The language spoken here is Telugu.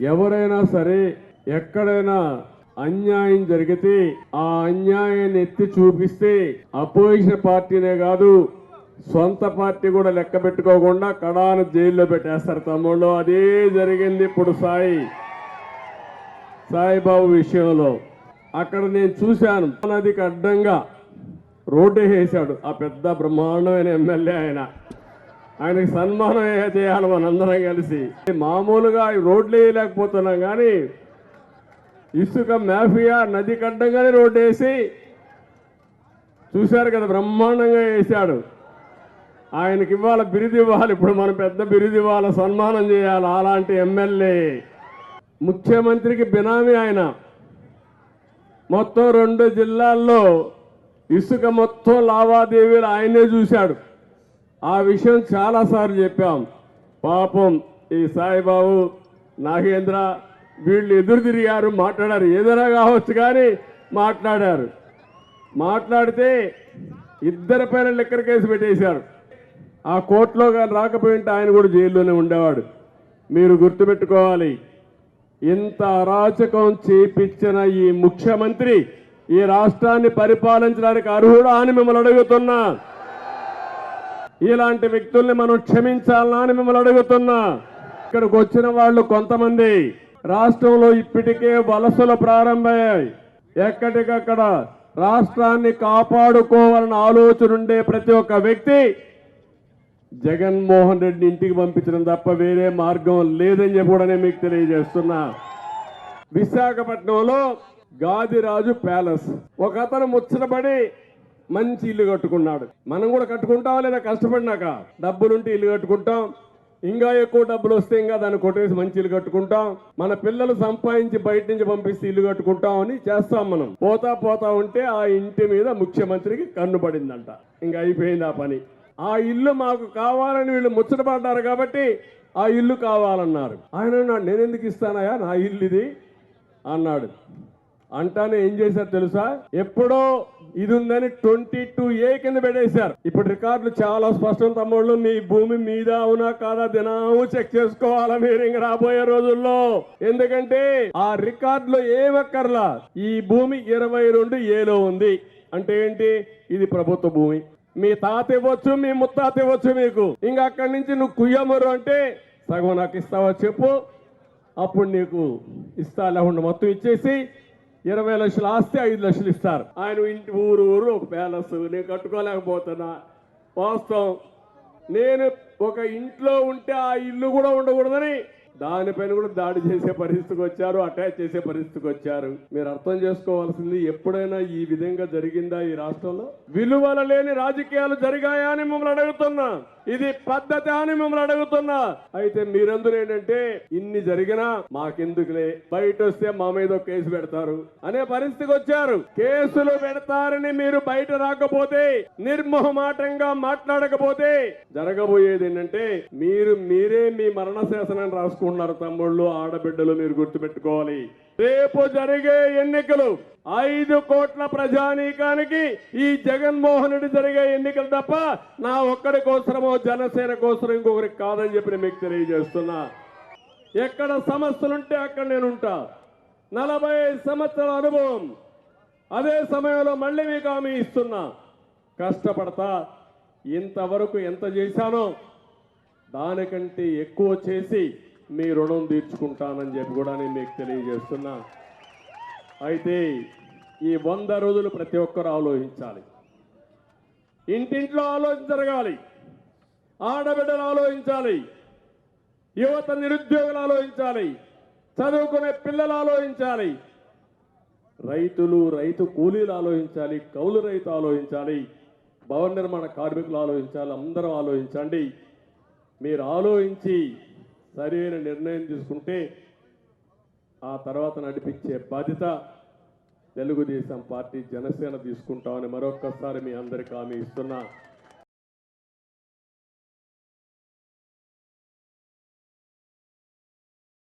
ఎవరైనా సరే ఎక్కడైనా అన్యాయం జరిగితే ఆ అన్యాయాన్ని ఎత్తి చూపిస్తే అపోజిషన్ పార్టీనే కాదు సొంత పార్టీ కూడా లెక్క పెట్టుకోకుండా కడాను జైల్లో పెట్టేస్తారు తమ్ముళ్ళు. అదే జరిగింది ఇప్పుడు సాయి. సాయిబాబు విషయంలో. అక్కడ నేను చూశాను. నదికి అడ్డంగా రోడ్డు వేసాడు ఆ పెద్ద బ్రహ్మాండమైన ఎమ్మెల్యే ఆయన. ఆయనకి సన్మానం చేయాలి మనందరం కలిసి. మామూలుగా రోడ్లు వేయలేకపోతున్నాం కానీ ఇసుక మాఫియా నది కడ్డంగానే రోడ్డు వేసి చూశారు కదా బ్రహ్మాండంగా వేశాడు. ఆయనకి ఇవ్వాలి బిరుదు ఇవ్వాలి ఇప్పుడు మనం పెద్ద బిరుదు ఇవ్వాలి సన్మానం చేయాలి అలాంటి ఎమ్మెల్యే. ముఖ్యమంత్రికి బినామీ ఆయన. మొత్తం రెండు జిల్లాల్లో ఇసుక మొత్తం లావాదేవీలు ఆయనే చూశాడు. ఆ విషయం చాలాసార్లు చెప్పాం. పాపం ఈ సాయిబాబు నాగేంద్ర వీళ్ళు ఎదురు తిరిగారు మాట్లాడారు. ఏదైనా కావచ్చు కానీ మాట్లాడారు. మాట్లాడితే ఇద్దరి పైన లెక్కర కేసు పెట్టేశారు. ఆ కోర్టులో కానీ రాకపోయింటే ఆయన కూడా జైల్లోనే ఉండేవాడు. మీరు గుర్తుపెట్టుకోవాలి ఇంత అరాచకం చేపించిన ఈ ముఖ్యమంత్రి ఈ రాష్ట్రాన్ని పరిపాలించడానికి అర్హుడు అని మిమ్మల్ని అడుగుతున్నా. ఇలాంటి వ్యక్తుల్ని మనం క్షమించాలనా అని మిమ్మల్ని అడుగుతున్నా. ఇక్కడికి వచ్చిన వాళ్ళు కొంతమంది రాష్ట్రంలో ఇప్పటికే వలసలు ప్రారంభమయ్యాయి. ఎక్కడికక్కడ రాష్ట్రాన్ని కాపాడుకోవాలని ఆలోచన ఉండే ప్రతి ఒక్క వ్యక్తి జగన్మోహన్ రెడ్డి ఇంటికి పంపించడం తప్ప వేరే మార్గం లేదని చెప్పడనే మీకు తెలియజేస్తున్నా. విశాఖపట్నంలో గాదిరాజు ప్యాలెస్. ఒక అతను ముచ్చటపడి మంచి ఇల్లు కట్టుకున్నాడు. మనం కూడా కట్టుకుంటావా లేదా కష్టపడినాక? డబ్బులుంటే ఇల్లు కట్టుకుంటాం. ఇంకా ఎక్కువ డబ్బులు వస్తే ఇంకా దాన్ని కొట్టేసి మంచి ఇల్లు కట్టుకుంటాం. మన పిల్లలు సంపాదించి బయట నుంచి పంపిస్తే ఇల్లు కట్టుకుంటాం అని చేస్తాం మనం. పోతా పోతా ఉంటే ఆ ఇంటి మీద ముఖ్యమంత్రికి కన్ను పడిందంట. ఇంకా అయిపోయింది ఆ పని. ఆ ఇల్లు మాకు కావాలని వీళ్ళు ముచ్చటపడ్డారు కాబట్టి ఆ ఇల్లు కావాలన్నారు. ఆయన అన్నాడు నేను ఎందుకు ఇస్తానయా నా ఇల్లు ఇది. అన్నాడు. అంటానే ఏం చేశారు తెలుసా? ఎప్పుడో ఇది ఉందని ట్వంటీ టూ ఏ కింద పెట్టేశారు. ఇప్పుడు రికార్డులు చాలా స్పష్టం తమ్ముళ్ళు మీ భూమి మీద అవునా కాదా దినము చెక్ చేసుకోవాలా మీరు ఇంక రాబోయే రోజుల్లో. ఎందుకంటే ఆ రికార్డులో ఏమక్కర్లా ఈ భూమి ఇరవై రెండు ఏలో ఉంది. అంటే ఏంటి? ఇది ప్రభుత్వ భూమి. మీ తాత ఇవ్వచ్చు మీ ముత్తాత ఇవ్వచ్చు మీకు. ఇంకా అక్కడి నుంచి నువ్వు కుయ్యమరు అంటే సగం నాకు ఇస్తావా చెప్పు. అప్పుడు నీకు ఇస్తా లేకుండా మొత్తం ఇచ్చేసి ఇరవై లక్షల ఆస్తి ఐదు లక్షలు ఇస్తారు. ఆయన ఇంటి ఊరు ఊరు ఒక ప్యాలెస్ నేను కట్టుకోలేకపోతున్నా. వాస్తవం నేను ఒక ఇంట్లో ఉంటే ఆ ఇల్లు కూడా ఉండకూడదని దానిపైన కూడా దాడి చేసే పరిస్థితికి వచ్చారు అటాచ్ చేసే పరిస్థితికి వచ్చారు. మీరు అర్థం చేసుకోవాల్సింది ఎప్పుడైనా ఈ విధంగా జరిగిందా ఈ రాష్ట్రంలో? విలువల లేని రాజకీయాలు జరిగాయా అని మిమ్మల్ని అడుగుతున్నా. ఇది పద్ధతి అని మిమ్మల్ని అడుగుతున్నా. అయితే మీరందరూ ఏంటంటే ఇన్ని జరిగినా మాకెందుకులే? బయట వస్తే మా మీద కేసు పెడతారు. అనే పరిస్థితికి వచ్చారు. కేసులు పెడతారని మీరు బయట రాకపోతే నిర్మోహమాటంగా మాట్లాడకపోతే జరగబోయేది ఏంటంటే మీరు మీరే మీ మరణ శాసనాన్ని రాసుకుంటున్నారు తమ్ముళ్ళు ఆడబిడ్డలు మీరు గుర్తుపెట్టుకోవాలి. రేపు జరిగే ఎన్నికలు ఐదు కోట్ల ప్రజానీకానికి ఈ జగన్మోహన్ రెడ్డి జరిగే ఎన్నికలు తప్ప నా ఒక్కడి కోసరమో జనసేన కోసం ఇంకొకరికి కాదని చెప్పి మీకు తెలియజేస్తున్నా. ఎక్కడ సమస్యలుంటే అక్కడ నేను ఉంటా నలభై సంవత్సరాల అనుభవం. అదే సమయంలో మళ్ళీ మీకు హామీ ఇస్తున్నా. కష్టపడతా. ఇంతవరకు ఎంత చేశానో దానికంటే ఎక్కువ చేసి మీ రుణం తీర్చుకుంటానని చెప్పి కూడా నేను మీకు తెలియజేస్తున్నా. అయితే ఈ వంద రోజులు ప్రతి ఒక్కరు ఆలోచించాలి. ఇంటింట్లో ఆలోచన జరగాలి. ఆడబిడ్డలు ఆలోచించాలి. యువత నిరుద్యోగులు ఆలోచించాలి. చదువుకునే పిల్లలు ఆలోచించాలి. రైతులు రైతు కూలీలు ఆలోచించాలి. కౌలు రైతు ఆలోచించాలి. భవన నిర్మాణ కార్మికులు ఆలోచించాలి. అందరూ ఆలోచించండి. మీరు ఆలోచించి సరైన నిర్ణయం తీసుకుంటే ఆ తర్వాత నడిపించే బాధ్యత తెలుగుదేశం పార్టీ జనసేన తీసుకుంటామని మరొక్కసారి మీ అందరికీ హామీ ఇస్తున్నా.